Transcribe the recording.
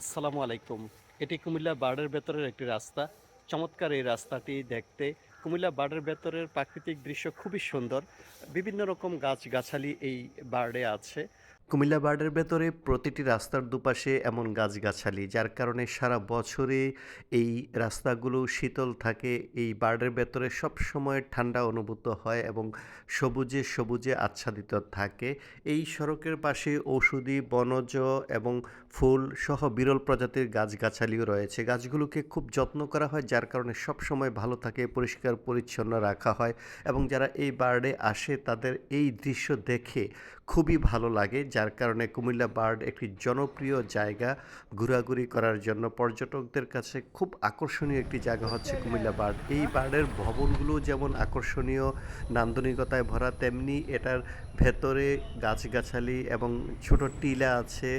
আসসালামু আলাইকুম। এটি কুমিল্লা বার্ডের ভেতরের একটি রাস্তা। চমৎকার এই রাস্তাটি দেখতে। কুমিল্লা বার্ডের ভেতরের প্রাকৃতিক দৃশ্য খুবই সুন্দর। বিভিন্ন রকম গাছ গাছালি এই বার্ডে আছে। কুমিল্লা বার্ডের ভেতরে প্রতিটি রাস্তার দুপাশে এমন গাছগাছালি, যার কারণে সারা বছরে এই রাস্তাগুলো শীতল থাকে। এই বার্ডের ভেতরে সব সময় ঠান্ডা অনুভূত হয় এবং সবুজে সবুজে আচ্ছাদিত থাকে। এই সড়কের পাশে ঔষধি, বনজ এবং ফুল সহ বিরল প্রজাতির গাছগাছালিও রয়েছে। গাছগুলোকে খুব যত্ন করা হয়, যার কারণে সব সময় ভালো থাকে, পরিষ্কার, পরিচ্ছন্ন রাখা হয় এবং যারা এই বার্ডে আসে, তাদের এই দৃশ্য দেখে খুবই ভালো লাগে, যার কারণে কুমিল্লা বার্ড একটি জনপ্রিয় জায়গা ঘোরাঘুরি করার জন্য পর্যটকদের কাছে খুব আকর্ষণীয় একটি জায়গা হচ্ছে কুমিল্লা বার্ড। এই বার্ডের ভবনগুলো যেমন আকর্ষণীয় নান্দনিকতায় ভরা, তেমনি এটার ভেতরে গাছগাছালি এবং ছোট টিলা আছে